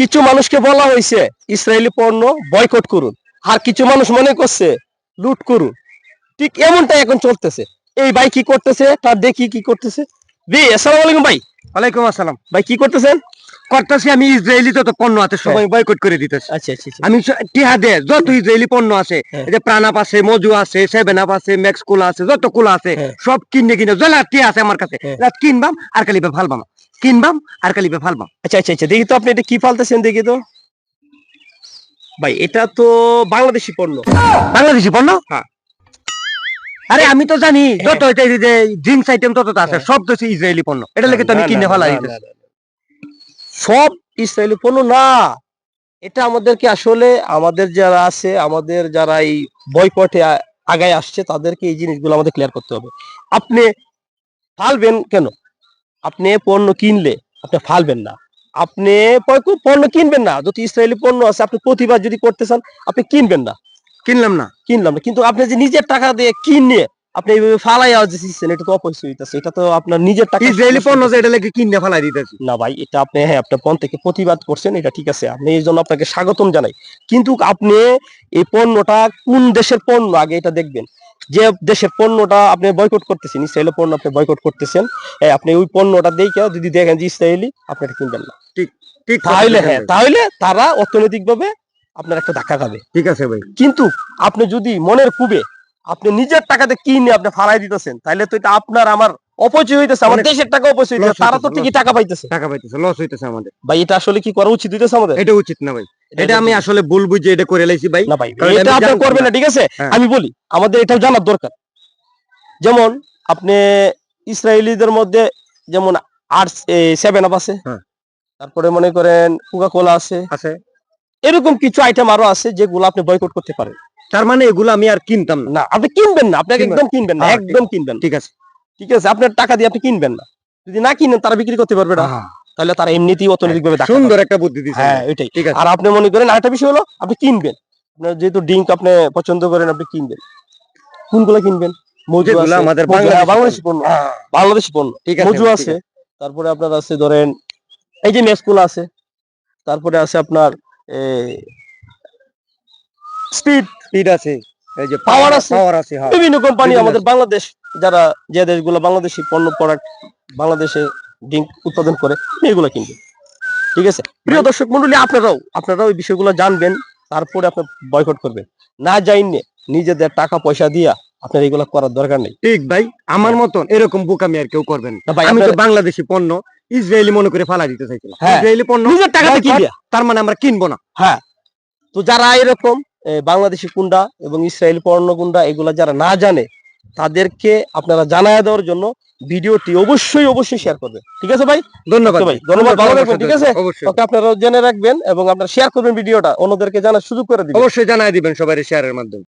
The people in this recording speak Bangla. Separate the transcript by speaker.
Speaker 1: কিছু মানুষকে বলা হয়েছে ইসরায়েলি পণ্য বয়কট করুন। আর কিছু মানুষ মনে করছে লুট করুন। ঠিক এমনটাই এখন চলতেছে। এই ভাই কি করতেছে? তার দেখি কি করতেছে। জি আসসালামু আলাইকুম ভাই।
Speaker 2: ওয়ালাইকুম আসসালাম।
Speaker 1: ভাই কি করতেছেন?
Speaker 2: করতেছি আমি ইসরায়েলি পণ্য আছে সবাই বয়কট করে দিতেছি।
Speaker 1: আচ্ছা আচ্ছা আচ্ছা।
Speaker 2: আমি স- টিহা যত ইসরায়েলি পণ্য আছে
Speaker 1: হ্যাঁ।
Speaker 2: যে প্রাণাপ আছে মজু আছে সেভেন আপ আছে ম্যাক্স কুলা আছে যত কুলা আছে
Speaker 1: হ্যাঁ।
Speaker 2: সব কিনে কিনে জলা টিহা আছে আমার কাছে।
Speaker 1: হ্যাঁ।
Speaker 2: কিনবাম আর কালিবে ফালবাম কিনবাম আর কালিবে ফালবাম
Speaker 1: আচ্ছা আচ্ছা আচ্ছা দেখি তো আপনি এটা কি ফালতেছেন দেখি তো। ভাই এটা তো বাংলাদেশি পণ্য।
Speaker 2: বাংলাদেশি পণ্য?
Speaker 1: হ্যাঁ।
Speaker 2: আরে আমি তো জানি
Speaker 1: হ্যাঁ।
Speaker 2: যত এটা এই যে ড্রিঙ্কস আইটেম তত আছে
Speaker 1: হ্যাঁ।
Speaker 2: সব তো ইসরায়েলি পণ্য। এটা লেগে তো আমি
Speaker 1: না,
Speaker 2: কিনে
Speaker 1: না,
Speaker 2: ফেলা
Speaker 1: না,
Speaker 2: দিতেছি।
Speaker 1: না, না, না। সব ইসরায়েলি পণ্য না। এটা আমাদেরকে আসলে আমাদের যারা আছে আমাদের যারা এই বয়কটে আগায় আসছে তাদেরকে এই জিনিসগুলো আমাদের ক্লিয়ার করতে হবে। আপনি ফালবেন কেন? আপনি পণ্য কিনলে আপনি ফালবেন না। আপনি পণ্য কিনবেন না। যদি ইসরায়েলি পণ্য আছে আপনি প্রতিবাদ যদি করতে চান আপনি কিনবেন না।
Speaker 2: কিনলাম না।
Speaker 1: কিনলাম না। কিন্তু আপনি যে নিজের টাকা দিয়ে কিনে আপনি এইভাবে ফালাই দিচ্ছেন এটা তো অপচয় হইতেছে। এটা তো আপনার নিজের টাকা
Speaker 2: ইসরায়েলি পণ্য যে এটা লেগে কিনে ফেলা দিতেছি।
Speaker 1: না ভাই এটা আপনি হ্যাঁ আপনার পণ থেকে প্রতিবাদ করছেন এটা ঠিক আছে। আপনি এই জন্য আপনাকে স্বাগতম জানাই। কিন্তু আপনি এই পণ্যটা কোন দেশের পণ্য? আগে এটা দেখবেন। যে দেশের পণ্যটা আপনি বয়কট করতেছেন ইসরায়েলের পণ্য আপনি বয়কট করতেছেন আপনি ওই পণ্যটা দেখে যদি দেখেন যে ইসরায়েলি আপনি এটা কিনবেন না।
Speaker 2: ঠিক
Speaker 1: তাহলে হ্যাঁ তাহলে তারা অর্থনৈতিক ভাবে আপনার একটা ধাক্কা খাবে।
Speaker 2: ঠিক আছে ভাই।
Speaker 1: কিন্তু আপনি যদি মনের কুবে আপনি নিজের টাকাতে কিনে আপনি ফাড়াই দিতেছেন তাহলে তো এটা আপনার আমার অপচয় হইতেছে
Speaker 2: অনেক
Speaker 1: দেশের টাকা অপচয় হইতেছে তারা তো ঠিকই টাকা পাইতেছে।
Speaker 2: টাকা পাইতেছে লস হইতেছে আমাদের।
Speaker 1: ভাই এটা আসলে কি করা উচিত হইতেছে আমাদের?
Speaker 2: এটা উচিত না ভাই। এটা আমি আসলে ভুল বুঝে এটা করে লাইছি ভাই।
Speaker 1: না ভাই এটা আপনি করবেন
Speaker 2: না।
Speaker 1: ঠিক আছে?
Speaker 2: হ্যাঁ।
Speaker 1: আমি বলি আমাদের এটাও জানার দরকার। যেমন আপনি ইসরায়েলিদের মধ্যে যেমন আর্টস সেভেন আপ আছে।
Speaker 2: হ্যাঁ।
Speaker 1: তারপরে মনে করেন কোকা কোলা আছে।
Speaker 2: আছে।
Speaker 1: এরকম কিছু আইটেম আরও আছে যেগুলো আপনি বয়কট করতে পারেন।
Speaker 2: তার মানে এগুলো আমি আর কিনতাম না।
Speaker 1: না আপনি কিনবেন না আপনাকে একদম কিনবেন না
Speaker 2: হ্যাঁ,
Speaker 1: একদম কিনবেন
Speaker 2: ঠিক আছে।
Speaker 1: ঠিক আছে? আপনার টাকা দিয়ে আপনি কিনবেন না। যদি না কিনেন তারা বিক্রি করতে পারবে না। তাহলে তারা এমনিতেই অর্থনৈতিক ভাবে
Speaker 2: সুন্দর একটা বুদ্ধি দিছে
Speaker 1: হ্যাঁ এটাই।
Speaker 2: ঠিক আছে।
Speaker 1: আর আপনি মনে করেন আরেকটা বিষয় হলো আপনি কিনবেন। আপনার যেহেতু ড্রিঙ্ক আপনি পছন্দ করেন আপনি কিনবেন। কোনগুলো কিনবেন? মজু
Speaker 2: আমাদের
Speaker 1: মজু, হ্যাঁ,
Speaker 2: বাংলাদেশি
Speaker 1: বাংলাদেশি পণ্য। বাংলাদেশি পণ্য।
Speaker 2: ঠিক আছে
Speaker 1: মজু আছে। তারপরে আপনার আছে ধরেন এই যে মেসকুল আছে। তারপরে আছে আপনার স্পিড।
Speaker 2: স্পিড আছে। এই যে
Speaker 1: Power আছে।
Speaker 2: পাওয়ার আছে হ্যাঁ।
Speaker 1: বিভিন্ন কোম্পানি আমাদের বাংলাদেশ যারা যে দেশগুলো বাংলাদেশি পণ্য প্রোডাক্ট বাংলাদেশে উৎপাদন করে এগুলো কিনবে। ঠিক আছে? প্রিয় দর্শক মন্ডলী আপনারাও আপনারাও এই বিষয়গুলো জানবেন তারপরে আপনি বয়কট করবেন। না জাইনে নিজেদের টাকা পয়সা দিয়া আপনার এগুলো করার দরকার নেই।
Speaker 2: ঠিক ভাই আমার মতন এরকম বোকামি আর কেউ করবেন আমি তো বাংলাদেশি পণ্য ইসরায়েলি মনে করে ফালা দিতে চাইছিলাম।
Speaker 1: হ্যাঁ।
Speaker 2: ইসরায়েলি পণ্য তার মানে আমরা কিনবো না।
Speaker 1: হ্যাঁ। তো যারা এরকম বাংলাদেশি কুন্ডা এবং ইসরায়েল পণ্য কুন্ডা এগুলা যারা না জানে তাদেরকে আপনারা জানায় দেওয়ার জন্য ভিডিওটি অবশ্যই অবশ্যই শেয়ার করবেন ঠিক আছে ভাই?
Speaker 2: ধন্যবাদ।
Speaker 1: ভাই। ধন্যবাদ, ভালো থাকবেন, ঠিক আছে? ওকে আপনারা জেনে রাখবেন এবং আপনারা শেয়ার করবেন ভিডিওটা অন্যদেরকে জানার সুযোগ করে দিবেন।
Speaker 2: অবশ্যই জানায় দিবেন সবাই শেয়ারের মাধ্যমে।